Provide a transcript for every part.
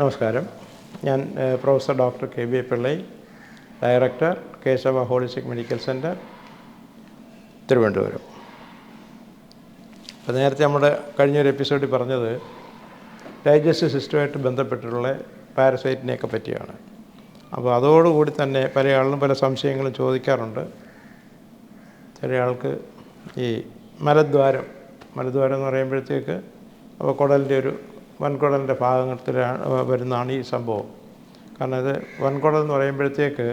നമസ്കാരം. ഞാൻ professor doctor K B Pillai director Keshava holistic medical centre Thiruvananthapuram. അപ്പോൾ നേരത്തെ നമ്മുടെ കഴിഞ്ഞൊരു എപ്പിസോഡിൽ പറഞ്ഞത് ഡൈജസ്റ്റീവ് സിസ്റ്റമായിട്ട് ബന്ധപ്പെട്ടിട്ടുള്ള പാരസൈറ്റിനെയൊക്കെ പറ്റിയാണ്. അപ്പോൾ അതോടുകൂടി തന്നെ പല ആളുകളും പല സംശയങ്ങളും ചോദിക്കാറുണ്ട്. ചില ആൾക്ക് ഈ മലദ്വാരം മലദ്വാരം എന്ന് പറയുമ്പോഴത്തേക്ക് അപ്പോൾ കുടലിന്റെ ഒരു വൻകുടലിന്റെ ഭാഗത്തിലാണ് വരുന്നതാണ് ഈ സംഭവം. കാരണം ഇത് വൻകുടൽ എന്ന് പറയുമ്പോഴത്തേക്ക്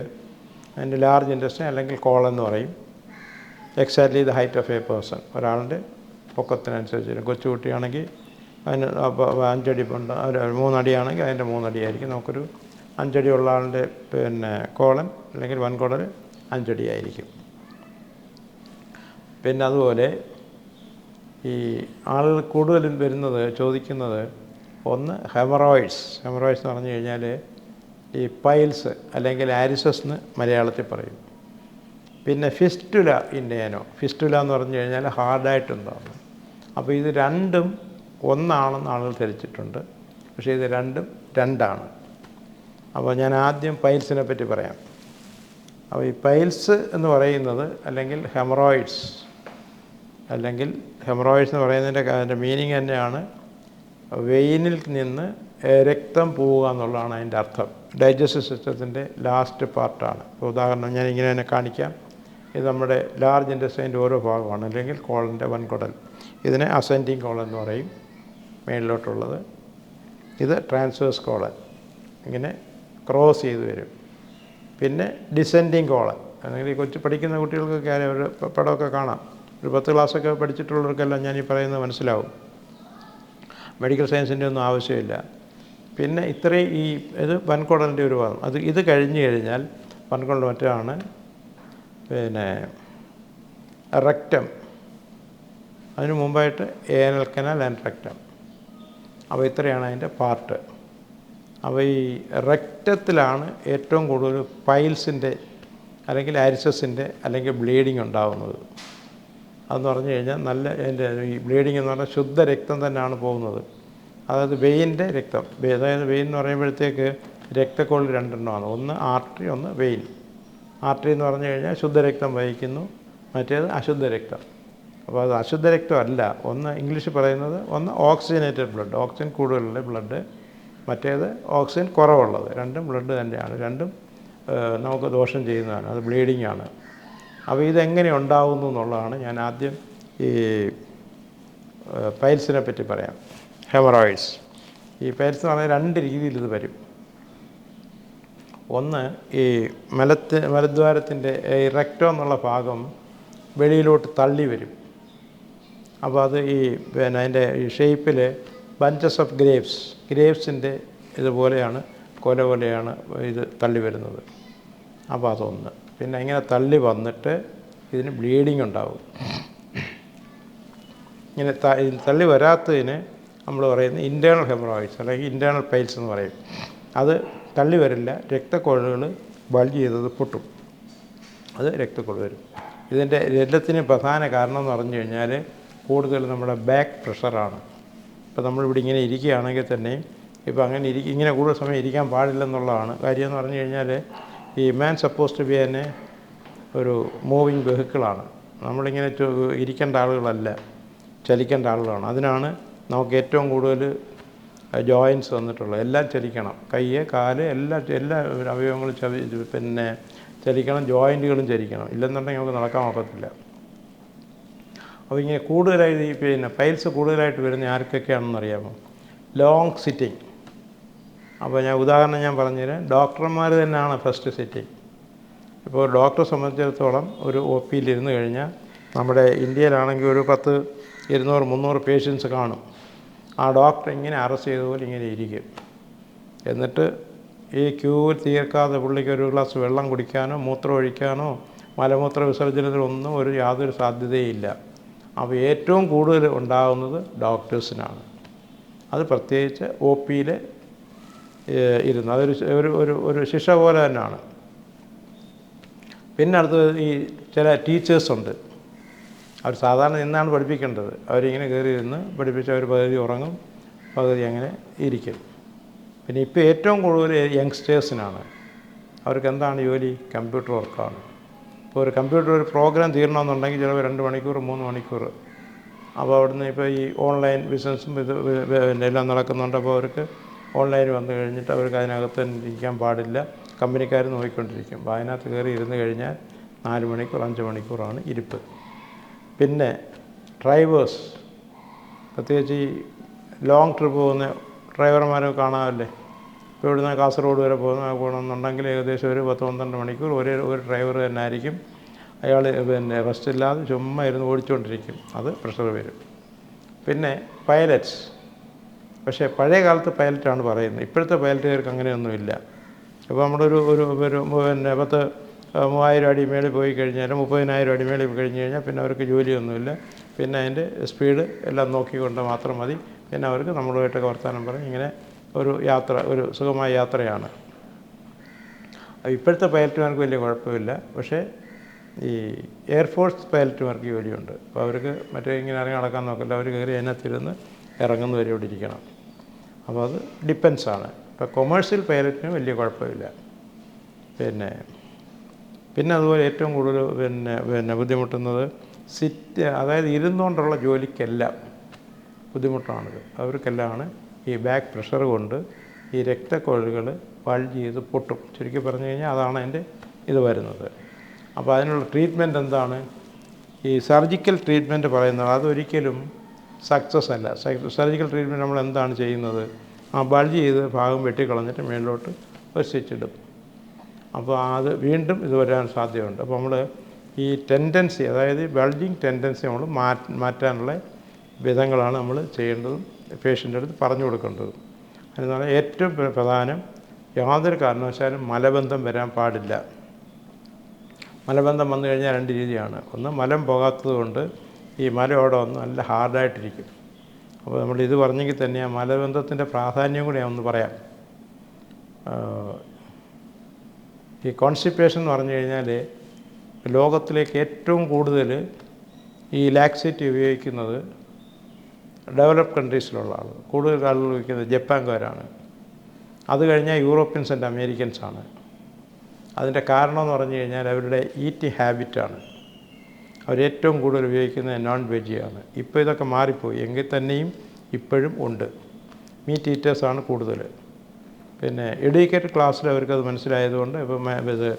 അതിന്റെ ലാർജ് ഇൻഡസ്ട്രി അല്ലെങ്കിൽ കോളെന്ന് പറയും. Exactly the height of a person ഒരാളുടെ പൊക്കത്തിനനുസരിച്ച് കൊച്ചുകുട്ടിയാണെങ്കിൽ അതിന് അഞ്ചടി ഒരു മൂന്നടിയാണെങ്കിൽ അതിന്റെ മൂന്നടിയായിരിക്കും. നമുക്കൊരു അഞ്ചടി ഉള്ള ആളുടെ പിന്നെ കോളൻ അല്ലെങ്കിൽ വൻകുടൽ അഞ്ചടി ആയിരിക്കും പിന്നെ അതുപോലെ ഈ ആളുകൾ കൂടുതലും വരുന്നത് ചോദിക്കുന്നത് ഒന്ന് ഹെമറോയിഡ്സ്. ഹെമറോയിഡ്സ് എന്ന് പറഞ്ഞു കഴിഞ്ഞാൽ ഈ പൈൽസ് അല്ലെങ്കിൽ ആരിസസ് എന്ന് മലയാളത്തിൽ പറയും. പിന്നെ ഫിസ്റ്റുല ഇൻഡേനോ. ഫിസ്റ്റുല എന്ന് പറഞ്ഞു കഴിഞ്ഞാൽ ഹാർഡായിട്ടുണ്ടാകും അപ്പോൾ ഇത് രണ്ടും ഒന്നാണെന്ന് ആളുകൾ ധരിച്ചിട്ടുണ്ട്. പക്ഷേ ഇത് രണ്ടും രണ്ടാണ്. അപ്പോൾ ഞാൻ ആദ്യം പൈൽസിനെ പറ്റി പറയാം. അപ്പോൾ ഈ പൈൽസ് എന്ന് പറയുന്നത് അല്ലെങ്കിൽ ഹെമറോയിഡ്സ്. അല്ലെങ്കിൽ ഹെമറോയിഡ്സ് എന്ന് പറയുന്നതിന്റെ അതിന്റെ മീനിങ് തന്നെയാണ് വെയിനിൽ നിന്ന് രക്തം പോവുക എന്നുള്ളതാണ് അതിന്റെ അർത്ഥം. ഡൈജസ്റ്റീവ് സിസ്റ്റത്തിന്റെ ലാസ്റ്റ് പാർട്ടാണ്. ഇപ്പോൾ ഉദാഹരണം ഞാൻ ഇങ്ങനെ തന്നെ കാണിക്കാം. ഇത് നമ്മുടെ ലാർജ് ഇൻഡസ്ട്രീന്റെ ഓരോ ഭാഗമാണ് അല്ലെങ്കിൽ കോളിന്റെ വൻകുടൽ. ഇതിനെ അസെൻഡിങ് കോളൻ എന്ന് പറയും മേളിലോട്ടുള്ളത്. ഇത് ട്രാൻസ്വേഴ്സ് കോളൻ. ഇങ്ങനെ ക്രോസ് ചെയ്ത് വരും. പിന്നെ ഡിസെൻഡിങ് കോളൻ. അല്ലെങ്കിൽ ഈ കൊച്ചു പഠിക്കുന്ന കുട്ടികൾക്കൊക്കെ ഒരു പടമൊക്കെ കാണാം. ഒരു പത്ത് ക്ലാസ്സൊക്കെ പഠിച്ചിട്ടുള്ളവർക്കെല്ലാം ഞാൻ ഈ പറയുന്നത് മനസ്സിലാവും. മെഡിക്കൽ സയൻസിന്റെ ഒന്നും ആവശ്യമില്ല. പിന്നെ ഇത്രയും ഈ ഇത് വൻകുടലിന്റെ ഒരു ഭാഗം. അത് ഇത് കഴിഞ്ഞു കഴിഞ്ഞാൽ വൻകുടൽ മറ്റാണ്? പിന്നെ റെക്റ്റം അതിന് മുമ്പായിട്ട് ഏനൽ കനാൽ ആൻഡ് റെക്റ്റം അവ ഇത്രയാണ് അതിന്റെ പാർട്ട്. അവ ഈ റെക്റ്റത്തിലാണ് ഏറ്റവും കൂടുതൽ പൈൽസിന്റെ അല്ലെങ്കിൽ ആരിസസിന്റെ അല്ലെങ്കിൽ ബ്ലീഡിങ് ഉണ്ടാകുന്നത് അതെന്ന് പറഞ്ഞു കഴിഞ്ഞാൽ നല്ല എന്റെ ഈ ബ്ലീഡിങ് എന്ന് പറഞ്ഞാൽ ശുദ്ധ രക്തം തന്നെയാണ് പോകുന്നത്. അതായത് വെയിന്റെ രക്തം. അതായത് വെയിൻ എന്ന് പറയുമ്പോഴത്തേക്ക് രക്തക്കൊള്ളി രണ്ടെണ്ണമാണ്. ഒന്ന് ആർട്ടറി ഒന്ന് വെയിൻ. ആർട്ടറി എന്ന് പറഞ്ഞു കഴിഞ്ഞാൽ ശുദ്ധ രക്തം വഹിക്കുന്നു. മറ്റേത് അശുദ്ധ രക്തം. അപ്പോൾ അത് അശുദ്ധ രക്തമല്ല ഒന്ന് ഇംഗ്ലീഷ് പറയുന്നത് ഒന്ന് ഓക്സിജനേറ്റഡ് ബ്ലഡ്. ഓക്സിജൻ കൂടുതലുള്ള ബ്ലഡ്. മറ്റേത് ഓക്സിജൻ കുറവുള്ളത്. രണ്ടും ബ്ലഡ് തന്നെയാണ്. രണ്ടും നമുക്ക് ദോഷം ചെയ്യുന്നതാണ്. അത് ബ്ലീഡിംഗ് ആണ് അപ്പോൾ ഇതെങ്ങനെ ഉണ്ടാകുന്നു എന്നുള്ളതാണ് ഞാൻ ആദ്യം ഈ പൈൽസിനെ പറ്റി പറയാം. ഹെമറോയിഡ്സ്. ഈ പൈൽസ് എന്ന് പറഞ്ഞാൽ രണ്ട് രീതിയിൽ ഇത് വരും. ഒന്ന് ഈ മലത്ത് മലദ്വാരത്തിന്റെ ഈ റെക്റ്റോ എന്നുള്ള ഭാഗം വെളിയിലോട്ട് തള്ളി വരും. അപ്പോൾ അത് ഈ പിന്നെ അതിന്റെ ഈ ഷേപ്പിൽ ബഞ്ചസ് ഓഫ് ഗ്രേപ്സ് ഗ്രേപ്സിന്റെ ഇതുപോലെയാണ് കൊല പോലെയാണ് ഇത് തള്ളി വരുന്നത്. അപ്പോൾ അതൊന്ന്. പിന്നെ ഇങ്ങനെ തള്ളി വന്നിട്ട് ഇതിന് ബ്ലീഡിങ് ഉണ്ടാവും. ഇങ്ങനെ തള്ളി വരാത്തതിന് നമ്മൾ പറയുന്നത് ഇന്റേർണൽ ഹെമറോയിഡ്സ് അല്ലെങ്കിൽ ഇന്റേർണൽ പെയിൽസ് എന്ന് പറയും. അത് തള്ളി വരില്ല രക്തക്കൊഴുകൾ ബൾജ് ചെയ്തത് പൊട്ടും. അത് രക്തക്കൊഴു വരും. ഇതിന്റെ രക്തത്തിന് പ്രധാന കാരണം എന്ന് പറഞ്ഞു കഴിഞ്ഞാൽ കൂടുതൽ നമ്മുടെ ബാക്ക് പ്രഷറാണ് ഇപ്പോൾ നമ്മളിവിടെ ഇങ്ങനെ ഇരിക്കുകയാണെങ്കിൽ തന്നെയും ഇപ്പോൾ അങ്ങനെ ഇരിക്കും ഇങ്ങനെ കൂടുതൽ സമയം ഇരിക്കാൻ പാടില്ലെന്നുള്ളതാണ്. കാര്യം എന്ന് പറഞ്ഞു കഴിഞ്ഞാൽ ഈ മാൻ സപ്പോസ് ടു ബി തന്നെ ഒരു മൂവിങ് വെഹിക്കിളാണ് നമ്മളിങ്ങനെ ഇരിക്കേണ്ട ആളുകളല്ല ചലിക്കേണ്ട ആളുകളാണ്. അതിനാണ് നമുക്ക് ഏറ്റവും കൂടുതൽ ജോയിൻസ് വന്നിട്ടുള്ളത്. എല്ലാം ചലിക്കണം. കൈ കാൽ എല്ലാ എല്ലാ അവയവങ്ങളും ചവി പിന്നെ ചലിക്കണം ജോയിന്റുകളും ചലിക്കണം. ഇല്ലെന്നുണ്ടെങ്കിൽ നമുക്ക് നടക്കാൻ ഒക്കത്തില്ല. അപ്പോൾ ഇങ്ങനെ കൂടുതലായി പിന്നെ പൈൽസ് കൂടുതലായിട്ട് വരുന്ന ആർക്കൊക്കെയാണെന്ന് അറിയാമോ ലോങ് സിറ്റിംഗ് അപ്പോൾ ഞാൻ ഉദാഹരണം ഞാൻ പറഞ്ഞുതരാം. ഡോക്ടർമാർ തന്നെയാണ് ഫസ്റ്റ് സിറ്റിങ് ഇപ്പോൾ ഡോക്ടറെ സംബന്ധിച്ചിടത്തോളം ഒരു ഒ പിയിൽ ഇരുന്ന് കഴിഞ്ഞാൽ നമ്മുടെ ഇന്ത്യയിലാണെങ്കിൽ ഒരു പത്ത് ഇരുന്നൂറ് മുന്നൂറ് പേഷ്യൻസ് കാണും. ആ ഡോക്ടർ ഇങ്ങനെ അറസ്റ്റ് ചെയ്ത പോലെ ഇങ്ങനെ ഇരിക്കും. എന്നിട്ട് ഈ ക്യൂ തീർക്കാതെ പുള്ളിക്ക് ഒരു ഗ്ലാസ് വെള്ളം കുടിക്കാനോ മൂത്രം ഒഴിക്കാനോ മലമൂത്ര വിസർജനത്തിനൊന്നും ഒരു യാതൊരു സാധ്യതയില്ല. അപ്പോൾ ഏറ്റവും കൂടുതൽ ഉണ്ടാകുന്നത് ഡോക്ടേഴ്സിനാണ് അത് പ്രത്യേകിച്ച് ഒ പിയിൽ ഇരുന്ന് അതൊരു ഒരു ഒരു ഒരു ശിക്ഷ പോലെ തന്നെയാണ്. പിന്നെ അടുത്തത് ഈ ചില ടീച്ചേഴ്സുണ്ട് അവർ സാധാരണ നിന്നാണ് പഠിപ്പിക്കേണ്ടത്. അവരിങ്ങനെ കയറി ഇരുന്ന് പഠിപ്പിച്ച് അവർ പകുതി ഉറങ്ങും പകുതി അങ്ങനെ ഇരിക്കും. പിന്നെ ഇപ്പോൾ ഏറ്റവും കൂടുതൽ യങ്സ്റ്റേഴ്സിനാണ് അവർക്ക് എന്താണ് ജോലി? കമ്പ്യൂട്ടർ വർക്കാണ് ഇപ്പോൾ ഒരു കമ്പ്യൂട്ടർ ഒരു പ്രോഗ്രാം തീരണമെന്നുണ്ടെങ്കിൽ ചിലപ്പോൾ രണ്ട് മണിക്കൂർ മൂന്ന് മണിക്കൂർ അപ്പോൾ അവിടുന്ന് ഇപ്പോൾ ഈ ഓൺലൈൻ ബിസിനസ്സും ഇത് എല്ലാം നടക്കുന്നുണ്ട്. അപ്പോൾ അവർക്ക് ഓൺലൈൻ വന്നു കഴിഞ്ഞിട്ട് അവർക്ക് അതിനകത്ത് തന്നെ ഇരിക്കാൻ പാടില്ല. കമ്പനിക്കാർ നോക്കിക്കൊണ്ടിരിക്കും. അപ്പോൾ അതിനകത്ത് കയറി ഇരുന്ന് കഴിഞ്ഞാൽ നാല് മണിക്കൂർ അഞ്ച് മണിക്കൂറാണ് ഇരിപ്പ്. പിന്നെ ഡ്രൈവേഴ്സ്. പ്രത്യേകിച്ച് ഈ ലോങ് ട്രിപ്പ് പോകുന്ന ഡ്രൈവർമാരെ കാണാമല്ലേ? ഇപ്പോൾ ഇവിടുന്ന് കാസർഗോഡ് വരെ പോകുന്ന പോകണമെന്നുണ്ടെങ്കിൽ ഏകദേശം ഒരു പത്ത് പന്ത്രണ്ട് മണിക്കൂർ ഒരേ ഒരു ഡ്രൈവർ തന്നെ ആയിരിക്കും. അയാൾ പിന്നെ റെസ്റ്റ് ഇല്ലാതെ ചുമ്മാ ഇരുന്ന് ഓടിച്ചുകൊണ്ടിരിക്കും അത് പ്രഷർ വരും. പിന്നെ പൈലറ്റ്സ്. പക്ഷേ പഴയ കാലത്ത് പൈലറ്റാണ് പറയുന്നത്. ഇപ്പോഴത്തെ പൈലറ്റുകാർക്ക് അങ്ങനെയൊന്നുമില്ല. ഇപ്പോൾ നമ്മളൊരു ഒരു ഒരു പിന്നെ പത്ത് മൂവായിരം അടി മേളിൽ പോയി കഴിഞ്ഞാൽ മുപ്പതിനായിരം അടി മേളിൽ കഴിഞ്ഞ് കഴിഞ്ഞാൽ പിന്നെ അവർക്ക് ജോലിയൊന്നുമില്ല. പിന്നെ അതിന്റെ സ്പീഡ് എല്ലാം നോക്കിക്കൊണ്ട് മാത്രം മതി. പിന്നെ അവർക്ക് നമ്മളുമായിട്ടൊക്കെ വർത്തമാനം പറഞ്ഞ് ഇങ്ങനെ ഒരു യാത്ര ഒരു സുഖമായ യാത്രയാണ്. ഇപ്പോഴത്തെ പൈലറ്റുമാർക്ക് വലിയ കുഴപ്പമില്ല. പക്ഷേ ഈ എയർഫോഴ്സ് പൈലറ്റുമാർക്ക് ജോലിയുണ്ട്. അപ്പോൾ അവർക്ക് മറ്റേ ഇങ്ങനെ ഇറങ്ങി നടക്കാൻ നോക്കില്ല. അവർ കയറി അതിനകത്തിരുന്ന് ഇറങ്ങുന്നവരെ ഇവിടെ ഇരിക്കണം. അപ്പോൾ അത് ഡിപ്പെൻസാണ്. ഇപ്പോൾ കൊമേഴ്സ്യൽ പൈലറ്റിന് വലിയ കുഴപ്പമില്ല. പിന്നെ പിന്നെ അതുപോലെ ഏറ്റവും കൂടുതൽ പിന്നെ പിന്നെ ബുദ്ധിമുട്ടുന്നത് സിറ്റ് അതായത് ഇരുന്നുകൊണ്ടുള്ള ജോലിക്കെല്ലാം ബുദ്ധിമുട്ടാണിത്. അവർക്കെല്ലാമാണ് ഈ ബാക്ക് പ്രഷർ കൊണ്ട് ഈ രക്തക്കൊഴലുകൾ പൾജ് ചെയ്ത് പൊട്ടും. ചുരുക്കി പറഞ്ഞു കഴിഞ്ഞാൽ അതാണ് അതിന്റെ ഇത് വരുന്നത്. അപ്പോൾ അതിനുള്ള ട്രീറ്റ്മെന്റ് എന്താണ്? ഈ സർജിക്കൽ ട്രീറ്റ്മെന്റ് പറയുന്നത് അതൊരിക്കലും സക്സസ് അല്ല. സർജിക്കൽ ട്രീറ്റ്മെന്റ് നമ്മൾ എന്താണ് ചെയ്യുന്നത്? ആ ബൾജ് ചെയ്ത് ഭാഗം വെട്ടിക്കളഞ്ഞിട്ട് മേളിലോട്ട് ഒരു സ്റ്റിച്ചിടും അപ്പോൾ അത് വീണ്ടും ഇത് വരാൻ സാധ്യതയുണ്ട്. അപ്പോൾ നമ്മൾ ഈ ടെൻഡൻസി അതായത് ബൾജിങ് ടെൻഡൻസി നമ്മൾ മാറ്റ് മാറ്റാനുള്ള വിധങ്ങളാണ് നമ്മൾ ചെയ്യേണ്ടതും പേഷ്യന്റെ അടുത്ത് പറഞ്ഞു കൊടുക്കേണ്ടതും. അതിനാണ് ഏറ്റവും പ്രധാനം യാതൊരു കാരണവശാലും മലബന്ധം വരാൻ പാടില്ല. മലബന്ധം വന്നു കഴിഞ്ഞാൽ രണ്ട് രീതിയാണ്. ഒന്ന് മലം പോകാത്തത് കൊണ്ട് ഈ മല അവിടെ വന്ന് നല്ല ഹാർഡായിട്ടിരിക്കും. അപ്പോൾ നമ്മൾ ഇത് പറഞ്ഞെങ്കിൽ തന്നെ ആ മലബന്ധത്തിന്റെ പ്രാധാന്യം കൂടി ഒന്ന് പറയാം. ഈ കോൺസ്റ്റിപ്പേഷൻ എന്ന് പറഞ്ഞു കഴിഞ്ഞാൽ ലോകത്തിലേക്ക് ഏറ്റവും കൂടുതൽ ഈ ലാക്സിറ്റി ഉപയോഗിക്കുന്നത് ഡെവലപ്പ് കൺട്രീസിലുള്ള ആൾ കൂടുതൽ ആളുകൾ ഉപയോഗിക്കുന്നത് ജപ്പാൻകാരാണ്. അത് കഴിഞ്ഞാൽ യൂറോപ്യൻസ് ആൻഡ് അമേരിക്കൻസാണ്. അതിന്റെ കാരണം എന്ന് പറഞ്ഞു കഴിഞ്ഞാൽ അവരുടെ ഈറ്റ് ഹാബിറ്റാണ്. അവർ ഏറ്റവും കൂടുതൽ ഉപയോഗിക്കുന്നത് നോൺ വെജിയാണ് ഇപ്പോൾ ഇതൊക്കെ മാറിപ്പോയി. എങ്കിൽ തന്നെയും ഇപ്പോഴും ഉണ്ട്. മീറ്റ് ഈറ്റേഴ്സാണ് കൂടുതൽ. പിന്നെ എഡ്യൂക്കേറ്റഡ് ക്ലാസ്സിൽ അവർക്കത് മനസ്സിലായതുകൊണ്ട് ഇപ്പം ഇത്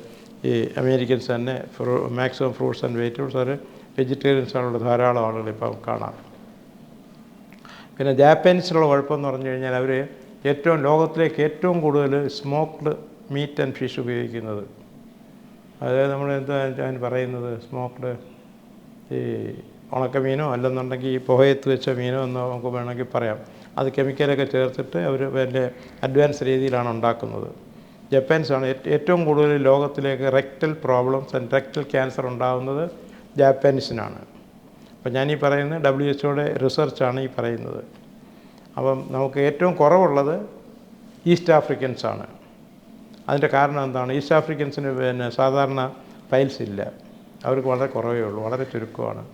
ഈ അമേരിക്കൻസ് തന്നെ ഫ്രൂ മാക്സിമം ഫ്രൂട്ട്സ് ആൻഡ് വെജിറ്റബിൾസ് അവർ വെജിറ്റേറിയൻസ് ആണുള്ള ധാരാളം ആളുകൾ ഇപ്പം കാണാം. പിന്നെ ജാപ്പനീസിലുള്ള കുഴപ്പമെന്ന് പറഞ്ഞു കഴിഞ്ഞാൽ അവർ ഏറ്റവും ലോകത്തിലേക്ക് ഏറ്റവും കൂടുതൽ സ്മോക്ക്ഡ് മീറ്റ് ആൻഡ് ഫിഷ് ഉപയോഗിക്കുന്നത്. അതായത് നമ്മൾ എന്താ പറയുന്നത്? സ്മോക്ക്ഡ് ഈ ഉണക്കമീനോ അല്ലെന്നുണ്ടെങ്കിൽ ഈ പുകയത്ത് വെച്ച മീനോ എന്ന് നമുക്ക് വേണമെങ്കിൽ പറയാം. അത് കെമിക്കലൊക്കെ ചേർത്തിട്ട് അവർ വലിയ അഡ്വാൻസ് രീതിയിലാണ് ഉണ്ടാക്കുന്നത്. ജപ്പാൻസാണ് ഏറ്റ് ഏറ്റവും കൂടുതൽ ലോകത്തിലേക്ക് rectal problems and rectal cancer ഉണ്ടാകുന്നത് ജാപ്പാനീസിനാണ് അപ്പോൾ ഞാനീ പറയുന്നത് ഡബ്ല്യു എച്ച് ഒയുടെ റിസർച്ചാണ് ഈ പറയുന്നത്. അപ്പം നമുക്ക് ഏറ്റവും കുറവുള്ളത് ഈസ്റ്റ് ആഫ്രിക്കൻസാണ് അതിന്റെ കാരണം എന്താണ്? ഈസ്റ്റ് ആഫ്രിക്കൻസിന് പിന്നെ സാധാരണ ഫൈൽസ് ഇല്ല. അവർക്ക് വളരെ കുറവേ ഉള്ളൂ വളരെ ചുരുക്കമാണ്.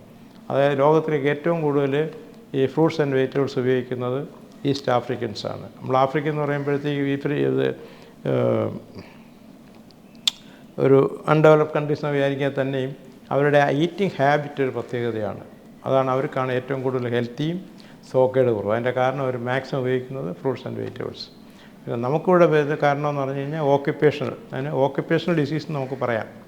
അതായത് ലോകത്തിലേക്ക് ഏറ്റവും കൂടുതൽ ഈ ഫ്രൂട്ട്സ് ആൻഡ് വെജിറ്റബിൾസ് ഉപയോഗിക്കുന്നത് ഈസ്റ്റ് ആഫ്രിക്കൻസ് ആണ്. നമ്മൾ ആഫ്രിക്ക എന്ന് പറയുമ്പോഴത്തേക്ക് ഈ ഇത് ഒരു അൺഡെവലപ്പ് കൺട്രീസ് എന്ന് വിചാരിക്കാൻ തന്നെയും അവരുടെ ഈറ്റിംഗ് ഹാബിറ്റ് ഒരു പ്രത്യേകതയാണ്. അതാണ് അവർക്കാണ് ഏറ്റവും കൂടുതൽ ഹെൽത്തിയും സോക്കേട് കുറവ്. അതിന്റെ കാരണം അവർ മാക്സിമം ഉപയോഗിക്കുന്നത് ഫ്രൂട്ട്സ് ആൻഡ് വെജിറ്റബിൾസ് നമുക്കിവിടെ കാരണം എന്ന് പറഞ്ഞു കഴിഞ്ഞാൽ ഓക്യുപ്പേഷണൽ അതിന് ഓക്യുപ്പേഷണൽ ഡിസീസ് നമുക്ക് പറയാം.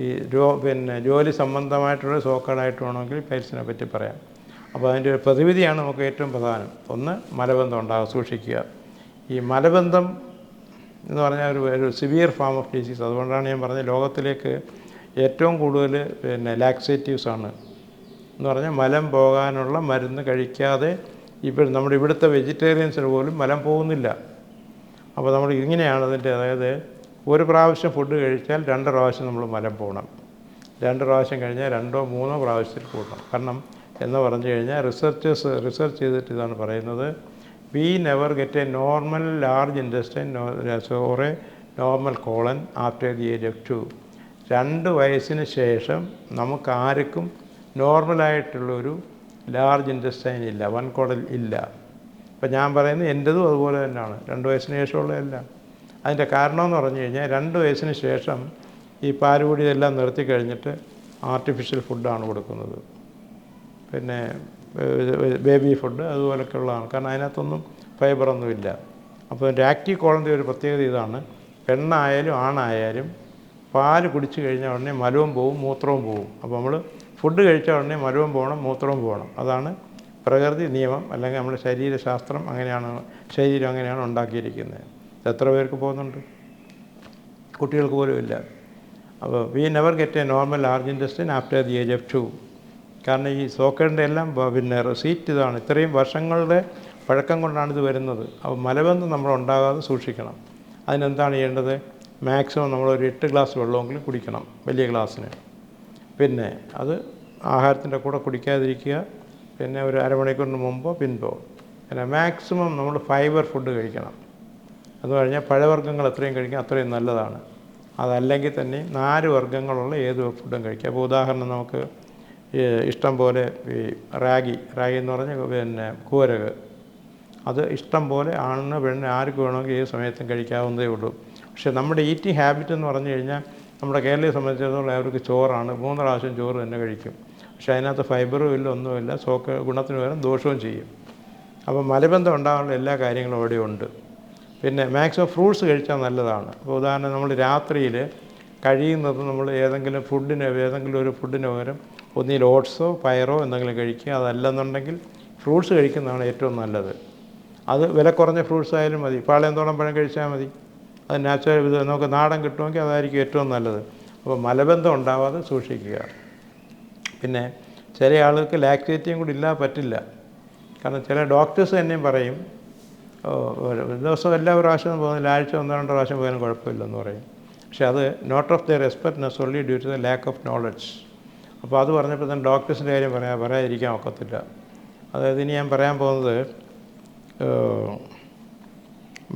ഈ രോ പിന്നെ ജോലി സംബന്ധമായിട്ടുള്ള സോക്കേടായിട്ട് വേണമെങ്കിൽ പൈൽസിനെ പറ്റി പറയാം. അപ്പോൾ അതിന്റെ ഒരു പ്രതിവിധിയാണ് നമുക്ക് ഏറ്റവും പ്രധാനം. ഒന്ന് മലബന്ധം ഉണ്ടാകുക സൂക്ഷിക്കുക. ഈ മലബന്ധം എന്ന് പറഞ്ഞാൽ ഒരു ഒരു സിവിയർ ഫോം ഓഫ് ഡിസീസ് അതുകൊണ്ടാണ് ഞാൻ പറഞ്ഞത് ലോകത്തിലേക്ക് ഏറ്റവും കൂടുതൽ പിന്നെ ലാക്സേറ്റീവ്സ് ആണ്. എന്ന് പറഞ്ഞാൽ മലം പോകാനുള്ള മരുന്ന് കഴിക്കാതെ ഇപ്പോൾ നമ്മുടെ ഇവിടുത്തെ വെജിറ്റേറിയൻസിന് പോലും മലം പോകുന്നില്ല. അപ്പോൾ നമ്മൾ ഇങ്ങനെയാണ് അതിന്റെ അതായത് ഒരു പ്രാവശ്യം ഫുഡ് കഴിച്ചാൽ രണ്ട് പ്രാവശ്യം നമ്മൾ മലം പോകണം. രണ്ട് പ്രാവശ്യം കഴിഞ്ഞാൽ രണ്ടോ മൂന്നോ പ്രാവശ്യത്തിൽ കൂട്ടണം. കാരണം എന്ന് പറഞ്ഞു കഴിഞ്ഞാൽ റിസർച്ചേഴ്സ് റിസർച്ച് ചെയ്തിട്ട് ഇതാണ് പറയുന്നത്. We never get a normal large intestine or a normal colon after the age of two രണ്ട് വയസ്സിന് ശേഷം നമുക്ക് ആർക്കും നോർമലായിട്ടുള്ളൊരു ലാർജ് ഇൻഡസ്റ്റൈൻ ഇല്ല വൻകുടൽ ഇല്ല. ഇപ്പം ഞാൻ പറയുന്നത് എന്റെതും അതുപോലെ തന്നെയാണ്. രണ്ട് വയസ്സിന് ശേഷമുള്ളതെല്ലാം അതിന്റെ കാരണമെന്ന് പറഞ്ഞു കഴിഞ്ഞാൽ രണ്ട് വയസ്സിന് ശേഷം ഈ പാലുകൂടി ഇതെല്ലാം നിർത്തി കഴിഞ്ഞിട്ട് ആർട്ടിഫിഷ്യൽ ഫുഡാണ് കൊടുക്കുന്നത്. പിന്നെ ബേബി ഫുഡ് അതുപോലൊക്കെയുള്ളതാണ് കാരണം അതിനകത്തൊന്നും ഫൈബറൊന്നുമില്ല അപ്പോൾ ആക്റ്റീവ് കോളന്റെ ഒരു പ്രത്യേകത ഇതാണ്. പെണ്ണായാലും ആണായാലും പാൽ കുടിച്ചു കഴിഞ്ഞ ഉടനെ മലവും പോവും മൂത്രവും പോവും. അപ്പോൾ നമ്മൾ ഫുഡ് കഴിച്ച ഉടനെ മലവും പോകണം മൂത്രവും പോകണം. അതാണ് പ്രകൃതി നിയമം അല്ലെങ്കിൽ നമ്മുടെ ശരീരശാസ്ത്രം അങ്ങനെയാണ് ശരീരം അങ്ങനെയാണ് ഉണ്ടാക്കിയിരിക്കുന്നത്. എത്ര പേർക്ക് പോകുന്നുണ്ട്? കുട്ടികൾക്ക് പോലും ഇല്ല. അപ്പോൾ we never get a normal large intestine after the age of two കാരണം ഈ സോക്കറിന്റെ എല്ലാം പിന്നെ റെസീറ്റ് ഇതാണ്. ഇത്രയും വർഷങ്ങളുടെ പഴക്കം കൊണ്ടാണ് ഇത് വരുന്നത്. അപ്പോൾ മലബന്ധം നമ്മൾ ഉണ്ടാകാതെ സൂക്ഷിക്കണം. അതിനെന്താണ് ചെയ്യേണ്ടത്? മാക്സിമം നമ്മളൊരു എട്ട് ഗ്ലാസ് വെള്ളമെങ്കിലും കുടിക്കണം വലിയ ഗ്ലാസ്സിന് പിന്നെ അത് ആഹാരത്തിന്റെ കൂടെ കുടിക്കാതിരിക്കുക. പിന്നെ ഒരു അരമണിക്കൂറിന് മുമ്പോ പിൻപോ. പിന്നെ മാക്സിമം നമ്മൾ ഫൈബർ ഫുഡ് കഴിക്കണം. എന്ന് പറഞ്ഞാൽ പഴവർഗങ്ങൾ എത്രയും കഴിക്കുക അത്രയും നല്ലതാണ്. അതല്ലെങ്കിൽ തന്നെ നാല് വർഗങ്ങളുള്ള ഏത് ഫുഡും കഴിക്കാം. അപ്പോൾ ഉദാഹരണം നമുക്ക് ഇഷ്ടം പോലെ ഈ റാഗി റാഗി എന്ന് പറഞ്ഞ പിന്നെ കൂരക്. അത് ഇഷ്ടം പോലെ ആണിന് പെണ്ണ് ആർക്ക് വേണമെങ്കിൽ ഏത് സമയത്തും കഴിക്കാവുന്നതേ ഉള്ളൂ. പക്ഷേ നമ്മുടെ ഈറ്റിംഗ് ഹാബിറ്റ് എന്ന് പറഞ്ഞു കഴിഞ്ഞാൽ നമ്മുടെ കേരളീയ സംബന്ധിച്ചിടത്തോളം അവർക്ക് ചോറാണ്. മൂന്ന് പ്രാവശ്യം ചോറ് തന്നെ കഴിക്കും. പക്ഷേ അതിനകത്ത് ഫൈബറും ഇല്ല ഒന്നുമില്ല സോക്ക് ഗുണത്തിന് പകരം ദോഷവും ചെയ്യും. അപ്പോൾ മലബന്ധം ഉണ്ടാകാനുള്ള എല്ലാ കാര്യങ്ങളും അവിടെ ഉണ്ട് പിന്നെ മാക്സിമം ഫ്രൂട്ട്സ് കഴിച്ചാൽ നല്ലതാണ്. അപ്പോൾ ഉദാഹരണം നമ്മൾ രാത്രിയിൽ കഴിയുന്നത് നമ്മൾ ഏതെങ്കിലും ഫുഡിന് ഏതെങ്കിലും ഒരു ഫുഡിന് പകരം ഒന്നിൽ ഓട്സോ പയറോ എന്തെങ്കിലും കഴിക്കുക. അതല്ലെന്നുണ്ടെങ്കിൽ ഫ്രൂട്ട്സ് കഴിക്കുന്നതാണ് ഏറ്റവും നല്ലത്. അത് വില കുറഞ്ഞ ഫ്രൂട്ട്സ് ആയാലും മതി. പാളയന്തോളം പഴം കഴിച്ചാൽ മതി? അത് നാച്ചുറൽ ഇത് നമുക്ക് നാടൻ കിട്ടുമെങ്കിൽ അതായിരിക്കും ഏറ്റവും നല്ലത്. അപ്പോൾ മലബന്ധം ഉണ്ടാവാതെ സൂക്ഷിക്കുക. പിന്നെ ചില ആളുകൾക്ക് ലാക്സേറ്റിയും കൂടി ഇല്ലാതെ പറ്റില്ല. കാരണം ചില ഡോക്ടേഴ്സ് തന്നെയും പറയും ഒരു ദിവസം എല്ലാ പ്രാവശ്യവും പോകുന്നില്ല ആഴ്ച ഒന്നോ രണ്ടോ പ്രാവശ്യം പോയാലും കുഴപ്പമില്ലെന്ന് പറയും. പക്ഷേ അത് not of the respectness only due to the lack of knowledge അപ്പോൾ അത് പറഞ്ഞപ്പോൾ തന്നെ ഡോക്ടേഴ്സിന്റെ കാര്യം പറയാൻ പറയാതിരിക്കാൻ ഒക്കത്തില്ല. അതായത് ഇനി ഞാൻ പറയാൻ പോകുന്നത്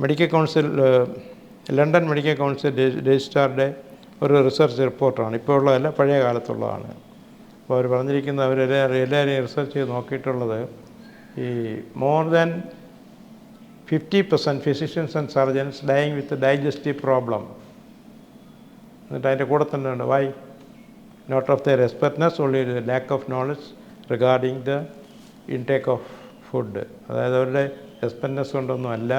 medical council London medical council രജിസ്ട്രാറുടെ ഒരു റിസർച്ച് റിപ്പോർട്ടാണ്. ഇപ്പോൾ ഉള്ളതല്ല പഴയ കാലത്തുള്ളതാണ്. അപ്പോൾ അവർ പറഞ്ഞിരിക്കുന്നത് അവരെല്ലാവരും എല്ലാവരെയും റിസർച്ച് ചെയ്ത് നോക്കിയിട്ടുള്ളത് ഈ more than fifty percent physicians and surgeons dying with digestive problem എന്നിട്ട് അതിന്റെ കൂടെ തന്നെ ഉണ്ട് why not of the respectness only lack of knowledge regarding the intake of food അതായത് അവരുടെ റെസ്പെക്ട്നെസ് കൊണ്ടൊന്നുമല്ല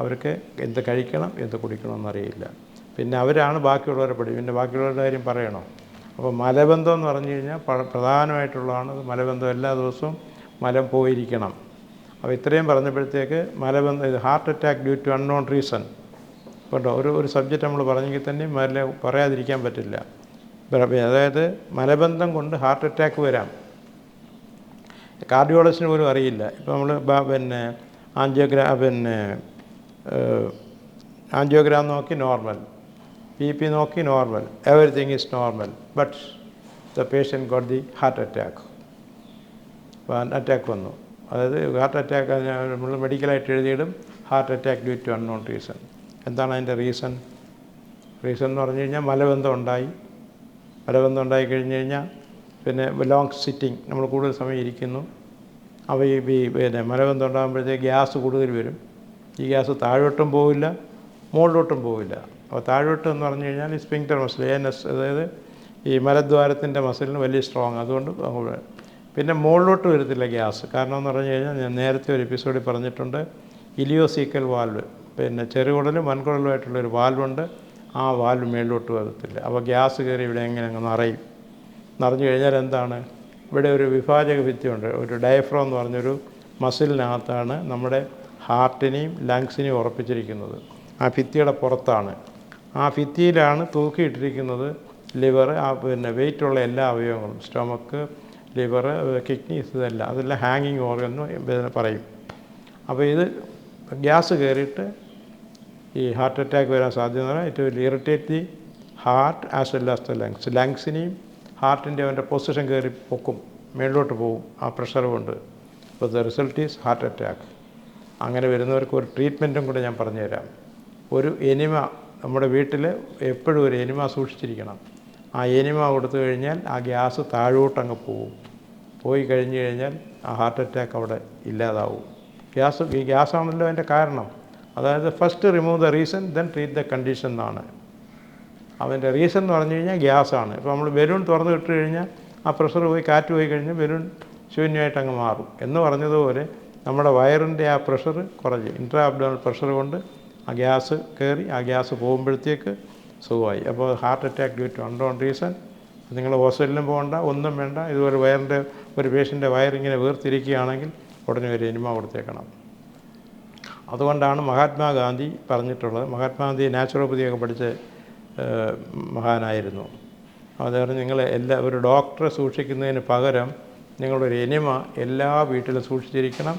അവർക്ക് എന്ത് കഴിക്കണം എന്ത് കുടിക്കണം എന്നറിയില്ല. പിന്നെ അവരാണ് ബാക്കിയുള്ളവരെ പഠി പിന്നെ ബാക്കിയുള്ളവരുടെ കാര്യം പറയണോ? അപ്പോൾ മലബന്ധം എന്ന് പറഞ്ഞു കഴിഞ്ഞാൽ പ്രധാനമായിട്ടുള്ളതാണ് മലബന്ധം എല്ലാ ദിവസവും മലം പോയിരിക്കണം. അപ്പോൾ ഇത്രയും പറഞ്ഞപ്പോഴത്തേക്ക് മലബന്ധം ഇത് heart attack due to unknown reason. കേട്ടോ ഒരു ഒരു സബ്ജക്റ്റ് നമ്മൾ പറഞ്ഞെങ്കിൽ തന്നെ മല പറയാതിരിക്കാൻ പറ്റില്ല. അതായത് മലബന്ധം കൊണ്ട് ഹാർട്ട് അറ്റാക്ക് വരാം. കാർഡിയോളജിസ്റ്റിന് പോലും അറിയില്ല. ഇപ്പോൾ നമ്മൾ പിന്നെ ആൻജിയോഗ്രാ പിന്നെ ആൻജിയോഗ്രാം നോക്കി നോർമൽ. ബി പി നോക്കി normal. Everything is normal. But the patient got the heart attack. Attack വന്നു. അതായത് ഹാർട്ട് അറ്റാക്ക് നമ്മൾ മെഡിക്കലായിട്ട് എഴുതിയിടും heart attack due to unknown reason എന്താണ് അതിന്റെ റീസൺ റീസൺ എന്ന് പറഞ്ഞു കഴിഞ്ഞാൽ മലബന്ധം ഉണ്ടായി. മലബന്ധം ഉണ്ടായി കഴിഞ്ഞ് കഴിഞ്ഞാൽ പിന്നെ ലോങ് സിറ്റിംഗ് നമ്മൾ കൂടുതൽ സമയം ഇരിക്കുന്നു. അവ ഈ പിന്നെ മലബന്ധം ഉണ്ടാകുമ്പോഴത്തേക്ക് ഗ്യാസ് കൂടുതൽ വരും. ഈ ഗ്യാസ് താഴോട്ടും പോവില്ല മുകളിലോട്ടും പോവില്ല. അപ്പോൾ താഴോട്ട് എന്ന് പറഞ്ഞു കഴിഞ്ഞാൽ ഈ സ്പിങ്ക്ടർ മസിൽ എൻ എസ് അതായത് ഈ മലദ്വാരത്തിന്റെ മസിലിന് വലിയ സ്ട്രോങ് അതുകൊണ്ട് പിന്നെ മുകളിലോട്ട് വരത്തില്ല ഗ്യാസ്. കാരണം എന്ന് പറഞ്ഞു കഴിഞ്ഞാൽ ഞാൻ നേരത്തെ ഒരു എപ്പിസോഡിൽ പറഞ്ഞിട്ടുണ്ട് ഇലിയോസീക്കൽ വാൽവ് പിന്നെ ചെറുകുടലും വൻകുടലുമായിട്ടുള്ള ഒരു വാൽവുണ്ട് ആ വാൽവ് മേളിലോട്ട് വരത്തില്ല. അപ്പോൾ ഗ്യാസ് കയറി ഇവിടെ എങ്ങനെ അങ്ങ് നിറയും? നിറഞ്ഞു കഴിഞ്ഞാൽ എന്താണ്? ഇവിടെ ഒരു വിഭാജക ഭിത്തിയുണ്ട്. ഒരു ഡയഫ്രോ എന്ന് പറഞ്ഞൊരു മസിലിനകത്താണ് നമ്മുടെ ഹാർട്ടിനെയും ലങ്സിനെയും ഉറപ്പിച്ചിരിക്കുന്നത്. ആ ഭിത്തിയുടെ പുറത്താണ്. ആ ഭിത്തിയിലാണ് തൂക്കിയിട്ടിരിക്കുന്നത് ലിവർ ആ പിന്നെ വെയിറ്റുള്ള എല്ലാ അവയവങ്ങളും സ്റ്റൊമക്ക് ലിവർ കിഡ്നീസ് ഇതെല്ലാം അതെല്ലാം ഹാങ്ങിങ് ഓർഗൻ എന്ന് പറയും. അപ്പോൾ ഇത് ഗ്യാസ് കയറിയിട്ട് ഈ ഹാർട്ട് അറ്റാക്ക് വരാൻ സാധ്യത it will irritate the heart as well as the lungs ലങ്സിനെയും ഹാർട്ടിന്റെ അവന്റെ പൊസിഷൻ കയറി പൊക്കും മേളിലോട്ട് പോകും ആ പ്രഷർ കൊണ്ട്. അപ്പോൾ the result is heart attack അങ്ങനെ വരുന്നവർക്ക് ഒരു ട്രീറ്റ്മെന്റും കൂടെ ഞാൻ പറഞ്ഞുതരാം. ഒരു എനിമ നമ്മുടെ വീട്ടിൽ എപ്പോഴും ഒരു എനിമ സൂക്ഷിച്ചിരിക്കണം. ആ എനിമ കൊടുത്തു കഴിഞ്ഞാൽ ആ ഗ്യാസ് താഴോട്ടങ്ങ് പോകും പോയി കഴിഞ്ഞു കഴിഞ്ഞാൽ ആ ഹാർട്ട് അറ്റാക്ക് അവിടെ ഇല്ലാതാവും. ഗ്യാസ് ഈ ഗ്യാസാണല്ലോ അതിന്റെ കാരണം. അതായത് first remove the reason then treat the condition എന്നാണ്. അവന്റെ റീസൺ എന്ന് പറഞ്ഞു കഴിഞ്ഞാൽ ഗ്യാസാണ്. ഇപ്പോൾ നമ്മൾ ബലൂൺ തുറന്ന് ഇട്ട് കഴിഞ്ഞാൽ ആ പ്രഷർ പോയി കാറ്റ് പോയി കഴിഞ്ഞാൽ ബലൂൺ ശൂന്യമായിട്ട് അങ്ങ് മാറും. എന്ന് പറഞ്ഞതുപോലെ നമ്മുടെ വയറിന്റെ ആ പ്രഷർ കുറഞ്ഞു ഇൻട്രാ അബ്ഡോണൽ പ്രഷർ കൊണ്ട് ആ ഗ്യാസ് കയറി ആ ഗ്യാസ് പോകുമ്പോഴത്തേക്ക് സുഖമായി. അപ്പോൾ heart attack due to reason നിങ്ങൾ ഹോസ്പിറ്റലിലും പോകണ്ട ഒന്നും വേണ്ട. ഇതുപോലെ വയറിന്റെ ഒരു പേഷ്യന്റെ വയറിങ്ങനെ വീർത്തിരിക്കുകയാണെങ്കിൽ ഉടനെ ഒരു എനിമ കൊടുത്തേക്കണം. അതുകൊണ്ടാണ് മഹാത്മാഗാന്ധി പറഞ്ഞിട്ടുള്ളത്. മഹാത്മാഗാന്ധി നാച്ചുറോപ്പതിയൊക്കെ പഠിച്ച മഹാനായിരുന്നു. പറഞ്ഞ് നിങ്ങൾ എല്ലാ ഒരു ഡോക്ടറെ സൂക്ഷിക്കുന്നതിന് പകരം നിങ്ങളൊരു എനിമ എല്ലാ വീട്ടിലും സൂക്ഷിച്ചിരിക്കണം.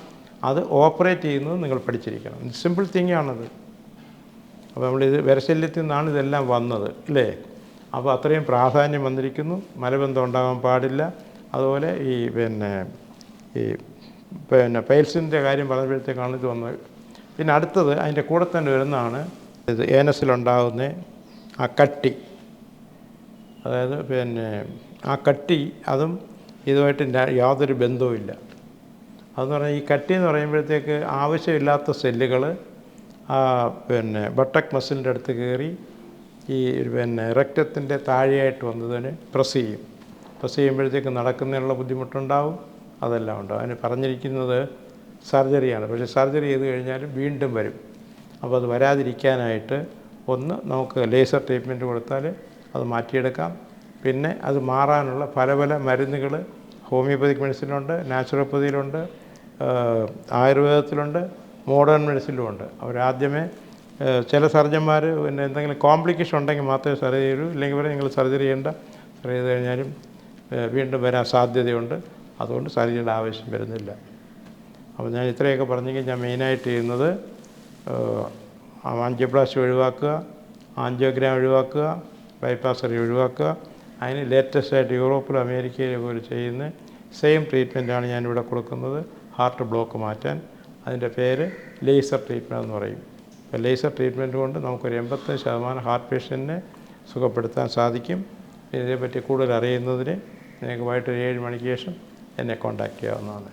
അത് ഓപ്പറേറ്റ് ചെയ്യുന്നത് നിങ്ങൾ പഠിച്ചിരിക്കണം. സിമ്പിൾ തിങ് അപ്പോൾ നമ്മളിത് വിരശല്യത്തിൽ നിന്നാണ് ഇതെല്ലാം വന്നത് അല്ലേ? അപ്പോൾ അത്രയും പ്രാധാന്യം വന്നിരിക്കുന്നു. മലബന്ധം ഉണ്ടാകാൻ പാടില്ല. അതുപോലെ ഈ പിന്നെ ഈ പിന്നെ പെയിൽസിന്റെ കാര്യം പറഞ്ഞപ്പോഴത്തേക്കാണ് ഇത് വന്നത്. പിന്നെ അടുത്തത് അതിന്റെ കൂടെ തന്നെ വരുന്നതാണ് ഇത് ഏനസിലുണ്ടാകുന്ന ആ കട്ടി. അതായത് പിന്നെ ആ കട്ടി അതും ഇതുമായിട്ട് യാതൊരു ബന്ധവുമില്ല. അതെന്ന് പറഞ്ഞാൽ ഈ കട്ടി എന്ന് പറയുമ്പോഴത്തേക്ക് ആവശ്യമില്ലാത്ത സെല്ലുകൾ ആ പിന്നെ ബട്ടക് മസിലിന്റെ അടുത്ത് കയറി ഈ പിന്നെ രക്തത്തിന്റെ താഴെയായിട്ട് വന്നതിന് പ്രസ് ചെയ്യും. പ്രസ് ചെയ്യുമ്പോഴത്തേക്ക് നടക്കുന്നതിനുള്ള ബുദ്ധിമുട്ടുണ്ടാവും. അതെല്ലാം ഉണ്ടാവും. അതിന് പറഞ്ഞിരിക്കുന്നത് സർജറിയാണ് പക്ഷേ സർജറി ചെയ്ത് കഴിഞ്ഞാലും വീണ്ടും വരും. അപ്പോൾ അത് വരാതിരിക്കാനായിട്ട് ഒന്ന് നമുക്ക് ലേസർ ട്രീറ്റ്മെന്റ് കൊടുത്താൽ അത് മാറ്റിയെടുക്കാം. പിന്നെ അത് മാറാനുള്ള പല പല മരുന്നുകൾ ഹോമിയോപ്പതിക് മെഡിസിനുണ്ട് നാച്ചുറോപ്പതിയിലുണ്ട് ആയുർവേദത്തിലുണ്ട്. മോഡേൺ മെഡിസിനിലുമുണ്ട് അവരാദ്യമേ ആദ്യമേ ചില സർജന്മാർ പിന്നെ എന്തെങ്കിലും കോംപ്ലിക്കേഷൻ ഉണ്ടെങ്കിൽ മാത്രമേ സർജറി ചെയ്യൂ. ഇല്ലെങ്കിൽ വരെ നിങ്ങൾ സർജറി ചെയ്യേണ്ട. സർജറി ചെയ്ത് കഴിഞ്ഞാലും വീണ്ടും വരാൻ സാധ്യതയുണ്ട്. അതുകൊണ്ട് സർജറിയുടെ ആവശ്യം വരുന്നില്ല. അപ്പോൾ ഞാൻ ഇത്രയൊക്കെ പറഞ്ഞെങ്കിൽ ഞാൻ മെയിനായിട്ട് ചെയ്യുന്നത് ആഞ്ചിയോപ്ലാസ്റ്റി ഒഴിവാക്കുക ആഞ്ചിയോഗ്രാം ഒഴിവാക്കുക ബൈപ്പാസ് സർജറി ഒഴിവാക്കുക. അതിന് ലേറ്റസ്റ്റ് ആയിട്ട് യൂറോപ്പിലും അമേരിക്കയിലും പോലും ചെയ്യുന്ന സെയിം ട്രീറ്റ്മെന്റാണ് ഞാനിവിടെ കൊടുക്കുന്നത്. ഹാർട്ട് ബ്ലോക്ക് മാറ്റാൻ. അതിന്റെ പേര് ലേസർ ട്രീറ്റ്മെന്റ് എന്ന് പറയും. അപ്പോൾ ലേസർ ട്രീറ്റ്മെന്റ് കൊണ്ട് നമുക്കൊരു എൺപത്തഞ്ച് ശതമാനം ഹാർട്ട് പേഷ്യന്റിനെ സുഖപ്പെടുത്താൻ സാധിക്കും. ഇതിനെപ്പറ്റി കൂടുതൽ അറിയുന്നതിന് നിങ്ങൾക്ക് വൈകിട്ട് ഒരു ഏഴ് മണിക്ക് ശേഷം എന്നെ കോൺടാക്റ്റ് ചെയ്യാവുന്നതാണ്.